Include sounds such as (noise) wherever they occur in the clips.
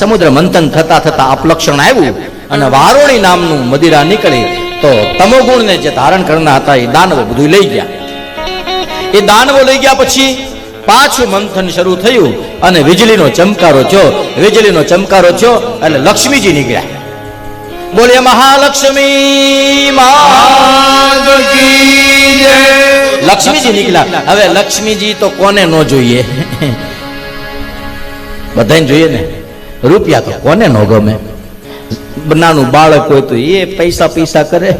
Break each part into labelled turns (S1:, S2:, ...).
S1: સમુદ્ર મંથન થતા થતા અપલક્ષણ આવ્યું અને વારોણી નામનું મદિરા નીકળી તો તમોગુણને જે ધારણ કરનાર હતા એ દાનવો બધું લઈ ગયા. એ દાનવો લઈ ગયા પછી પાછું મંથન શરૂ થયું અને વીજળીનો ચમકારો થયો. વીજળીનો ચમકારો થયો એટલે લક્ષ્મીજી નીકળ્યા. બોલે મહાલક્ષ્મી લક્ષ્મીજી નીકળ્યા. હવે લક્ષ્મીજી તો કોને ન જોઈએ? (laughs) બધાને જોઈએ ને? રૂપિયા તો કોને ન ગમે? નાનું બાળક હોય તો એ પૈસા પૈસા કરે.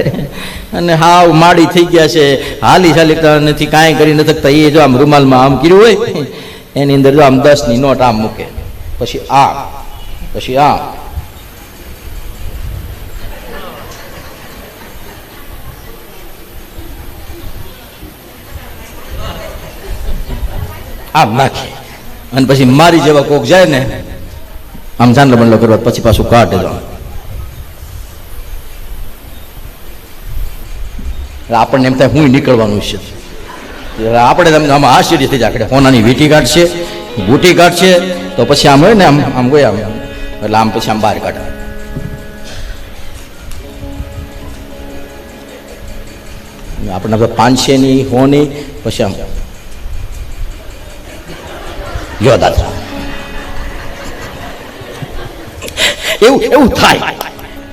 S1: અને હાવ માડી થઈ ગયા છે. હાલી ચાલી નથી, કાંઈ કરી નથી શકતા. એ જો આમ રૂમાલમાં આમ કર્યું હોય, એની અંદર જો આમ દસની નોટ આમ મૂકે. પછી આ પછી આ. આમ નાખે. અને પછી મારી જેવા કોક જાય ને આમ ચાંદલો બંડલો કરવા પછી પાછું કાઢે જો આપણને એમ થાય હું નીકળવાનું છે. આપણે તમને આમાં આશ્ચર્ય થઈ જાય. હોનાની વીટી કાઢશે, બૂટી કાઢશે, તો પછી આમ હોય ને આમ આમ ગયા આમ. એટલે આમ પછી આમ બહાર કાઢે. આપણે આપણે પાંચસેની હોની, પછી આમ લ્યો દાદા. એવું એવું થાય.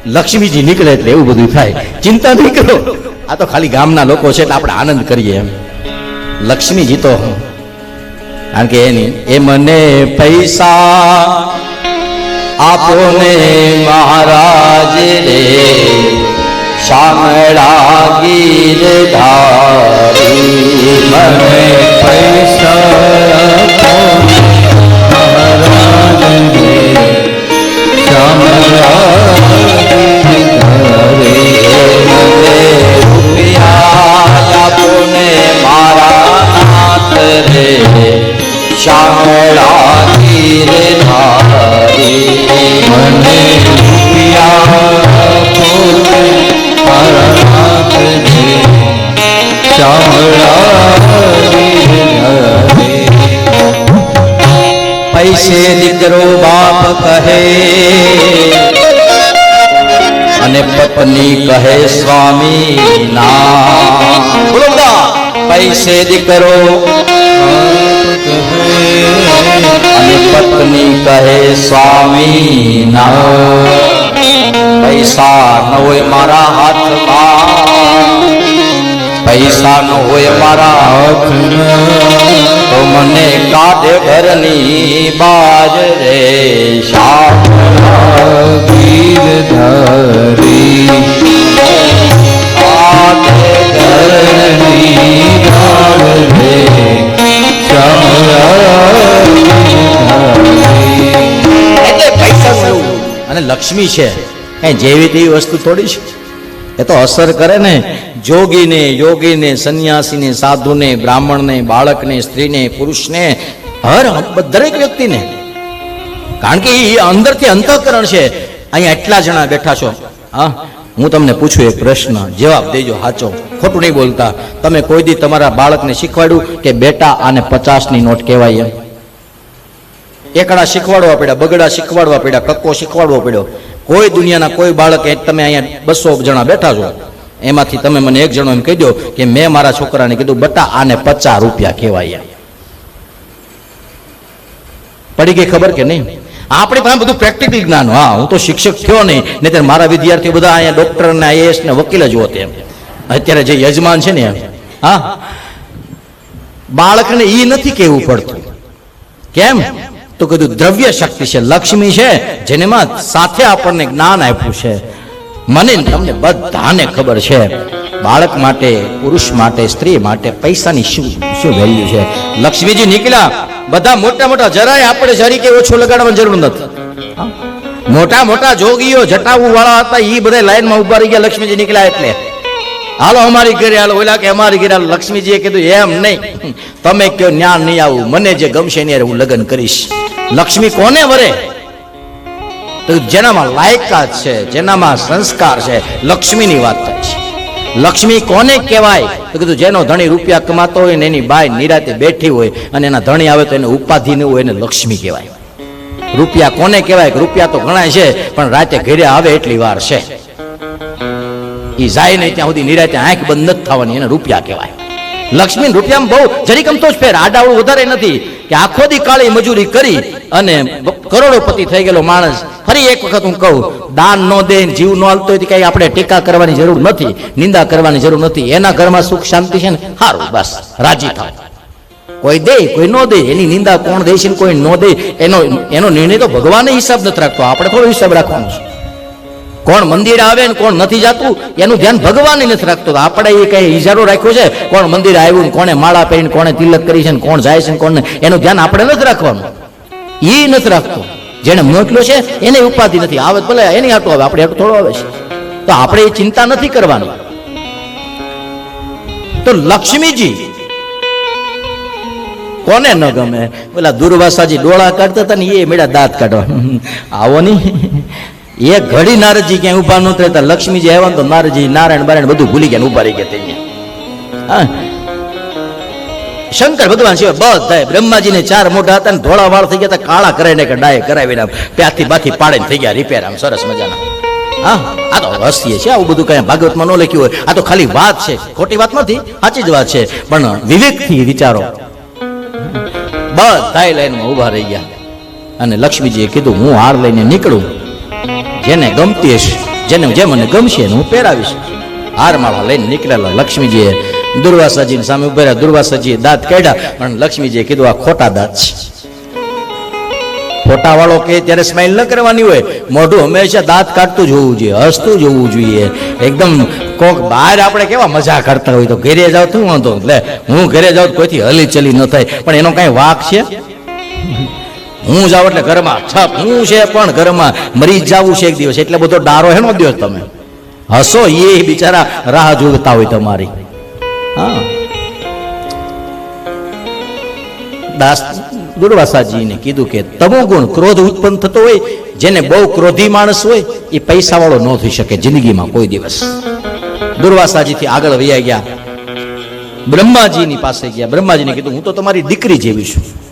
S1: લક્ષ્મીજી નીકળે એટલે એવું બધું થાય. ચિંતા નહીં કરો. આ તો ખાલી ગામના લોકો છે એટલે આપણે આનંદ કરીએ એમ. લક્ષ્મીજી તો, કારણ કે એની એ મને પૈસા આપો ને મહારાજ રે. શામળા ગીર ધારી. મને શામળા ગીર ધારી મને પૈસે દીકરો બાપ કહે અને પત્ની કહે સ્વામી ના. પૈસે દીકરો અને પત્ની કહે, સ્વામી, ના. પૈસા ન હોય મારા હાથમાં. પૈસા ન હોય મારા હાથમાં. તો મને કાઢે ઘરની બાજ રે
S2: ગીરધારી
S1: કાઢે ઘરની લક્ષ્મી છે. એ જેવી તેવી વસ્તુ થોડી છે. એ તો અસર કરે ને. જોગીને, યોગીને, સંન્યાસીને, સાધુને, બ્રાહ્મણને, બાળકને, સ્ત્રીને, પુરુષને, હર દરેક વ્યક્તિને. કારણ કે એ અંદરથી અંતઃકરણ છે. અહીંયા એટલા જણા બેઠા છો. હા, હું તમને પૂછું એક પ્રશ્ન. જવાબ દેજો સાચો. ખોટું નહીં બોલતા. તમે કોઈ દી તમારા બાળકને શીખવાડ્યું કે બેટા આને પચાસની નોટ કહેવાય એમ? એકડા શીખવાડવા પડ્યા, બગડા શીખવાડવા પડ્યા, કક્કો શીખવાડવો પડ્યો. કોઈ દુનિયાના કોઈ બાળકે તમે અહીંયા બસો જણા બેઠા છો, એમાંથી તમે મને એક જણો એમ કહી દો કે મેં મારા છોકરાને કીધું, બટા આને પચાસ રૂપિયા કહેવાય. પડી ગઈ ખબર કે નહીં? આપણે પાસે બધું પ્રેક્ટિકલ જ્ઞાન હા, હું તો શિક્ષક થયો નહીં. નહીં મારા વિદ્યાર્થીઓ બધા અહીંયા ડોક્ટર ને આઈએએસ ને વકીલ જ હોત એમ. અત્યારે જે યજમાન છે ને એમ. હા? બાળકને એ નથી કહેવું પડતું. કેમ? તો કીધું, દ્રવ્ય શક્તિ છે, લક્ષ્મી છે, જેનેમાં સાથે આપણને જ્ઞાન આપ્યું છે. મને તમને બધાને ખબર છે, બાળક માટે, પુરુષ માટે, સ્ત્રી માટે પૈસાની શું શું વેલ્યુ છે? લક્ષ્મીજી નીકળ્યા, બધા મોટા મોટા જરાય આપણે જરી કે ઓછું લગાડવાની જરૂર નથી. મોટા મોટા જોગીઓ જટાવું વાળા હતા એ બધા લાઈનમાં ઊભા રહી ગયા, લક્ષ્મીજી નીકળ્યા એટલે. હાલો અમારી ઘરે, હાલો, ઓલા કે અમારી ઘરે, હાલો, લક્ષ્મીજીએ કીધું, એમ નહીં તમે કયો જ્ઞાન નહીં આવું, મને જે ગમશે એની હું લગ્ન કરીશ. લક્ષ્મી કોને વરે? તો જેનામાં લાયકાત છે, જેનામાં સંસ્કાર છે, લક્ષ્મીની વાત થાય છે. લક્ષ્મી કોને કહેવાય? તો કીધું, જેનો ધણી રૂપિયા કમાતો હોય ને એની બાય નિરાતે બેઠી હોય અને એના ધણી આવે તો એને ઉપાધિ ન હોય એને લક્ષ્મી કહેવાય. રૂપિયા કોને કહેવાય? કે રૂપિયા તો ગણાય છે, પણ રાતે ઘરે આવે એટલી વાર છે. ઈ જાય નહીં ત્યાં સુધી નિરાતે આંખ બંધ નથી થવાની, એને રૂપિયા કહેવાય. લક્ષ્મી રૂપિયામાં બહુ, જરી ગમતો જ ફેર. આડાવડું વધારે નથી. કે આખો દી કાળી મજૂરી કરી અને કરોડોપતિ થઈ ગયેલો માણસ. ફરી એક વખત હું કહું, દાન ન દે, જીવ ન હાલતો હોય કઈ આપણે ટીકા કરવાની જરૂર નથી, નિંદા કરવાની જરૂર નથી. એના ઘરમાં સુખ શાંતિ છે ને? સારું બસ, રાજી થાવ કોઈ દે, કોઈ ન દે, એની નિંદા કોણ દે છે કોઈ ન દે, એનો એનો નિર્ણય તો ભગવાને હિસાબ નથી રાખતો. આપણે થોડો હિસાબ રાખવાનો છે. કોણ મંદિર આવે ને કોણ નથી જાતું, એનું ધ્યાન ભગવાન નથી રાખતો. આપણે એ કઈ ઈજારો રાખ્યો છે? કોણ મંદિર આવ્યું કોણે માળા પહેરીને કોણે તિલક કરી છે કોણ જાય છે ને કોણ નહીં. એનું ધ્યાન આપણે નથી રાખવાનું. એ નથી રાખતો. જેને મોકલ્યો છે, એને ઉપાધિ નથી. આવે ભલે, એની આટો આવે, આપણે આટો થોડો આવે છે. તો આપણે એ ચિંતા નથી કરવાની. તો લક્ષ્મીજી, કોને ન ગમે? પેલા દુર્વાસાજી ડોળા કાઢતા હતા ને એ મેળા દાંત કાઢવા. આવો ની એ ઘડી નારદજી ક્યાંય ઊભા ન રહેતા લક્ષ્મીજી આવ્યા તો નારદજી, નારાયણ, બારાયણ બધું ભૂલી ગયા ઊભા રહી ગયા હા. શંકર ભગવાન સિવાય બધા બ્રહ્માજીને ચાર મોઢા હતા ને ધોળા વાળ થઈ ગયા કાળા કરાવીને કે ડાય કરાવીને પ્યાથી બાથી પાડીને થઈ ગયા, રિપેર આમ સરસ મજાના. હા, આ તો હસીએ છે, આવું બધું કઈ ભાગવતમાં ન લખ્યું હોય. આ તો ખાલી વાત છે, ખોટી વાત નથી, સાચી જ વાત છે, પણ વિવેકથી વિચારો. બધા લાઈનમાં ઊભા રહી ગયા. અને લક્ષ્મીજીએ કીધું, હું હાર લઈને નીકળું. જેને ગમતી હશે, જેને જે મને ગમશે એને હું પહેરાવીશ. હાર માળા લઈને નીકળેલા લક્ષ્મીજીએ દુર્વાસાજીની સામે ઊભા રહ્યા દુર્વાસાજીએ દાંત કાઢ્યા પણ લક્ષ્મીજીએ કીધું, આ ખોટા દાંત છે. ખોટા વાળો કે ત્યારે સ્માઇલ ન કરવાની હોય. મોઢું હંમેશા દાંત કાઢતું જોવું જોઈએ, હસતું જોવું જોઈએ. એકદમ કોક બહાર આપણે કેવા મજા કરતા હોય તો ઘરે જાવ તો વાંધો એટલે હું ઘરે જાઉં કોઈથી હલી ચલી ન થાય. પણ એનો કાંઈ વાક છે? હું જાઉં એટલે ઘરમાં છપ હું છે, પણ ઘરમાં મરી જવું છે એક દિવસ. એટલે બધો ડારો હેનો દો તમે. હસો એ બિચારા રાહ જોતા હોય તમારી. હા. દાસ દુર્વાસાજીને કીધું કે તમો ગુણ ક્રોધ ઉત્પન્ન થતો હોય, જેને બહુ ક્રોધી માણસ હોય, એ પૈસા વાળો ન થઈ શકે જિંદગીમાં કોઈ દિવસ. દુર્વાસાજીથી આગળ વૈયા ગયા. બ્રહ્માજીની પાસે ગયા. બ્રહ્માજીને કીધું, હું તો તમારી દીકરી જેવી છું.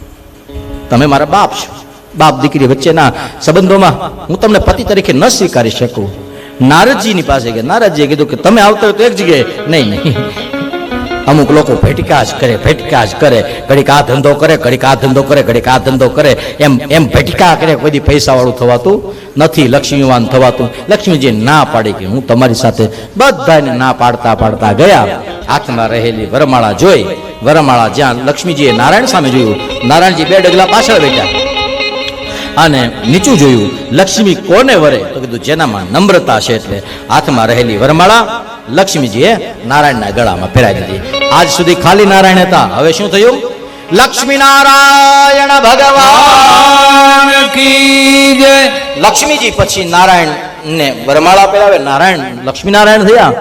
S1: તમે મારા બાપ છો. બાપ દીકરી વચ્ચેના સંબંધોમાં હું તમને પતિ તરીકે ન સ્વીકારી શકું. નારદજીની પાસે ગયા. નારદજીએ કીધું કે તમે આવતા હોય તો એક જગ્યાએ નહીં નહીં. અમુક લોકો ભેટકા જ કરે ભેટકા જ કરે. ઘડીક આ ધંધો કરે, ઘડીક આ ધંધો કરે, ઘડીક આ ધંધો કરે. એમ એમ ભેટકા કરે, કોઈ પૈસાવાળું થવાતું નથી, લક્ષ્મીવાન થવાતું. લક્ષ્મીજી ના પાડી કે હું તમારી સાથે બધાને ના પાડતા પાડતા ગયા. હાથમાં રહેલી વરમાળા જોઈ વરમાળા જ્યાં લક્ષ્મીજીએ નારાયણ સામે જોયું. નારાયણજી બે ડગલા પાછળ બેઠા. અને નીચું જોયું, લક્ષ્મી કોને વરે? તો કીધું, જેનામાં નમ્રતા છે એટલે હાથમાં રહેલી વરમાળા. લક્ષ્મીજીએ નારાયણના ગળામાં ફેરાવી દીધી. આજ સુધી ખાલી નારાયણ હતા. હવે શું થયું? લક્ષ્મી નારાયણ ભગવાન લક્ષ્મીજી પછી નારાયણ ને વરમાળા પહેરાવે. નારાયણ, લક્ષ્મી નારાયણ થયા.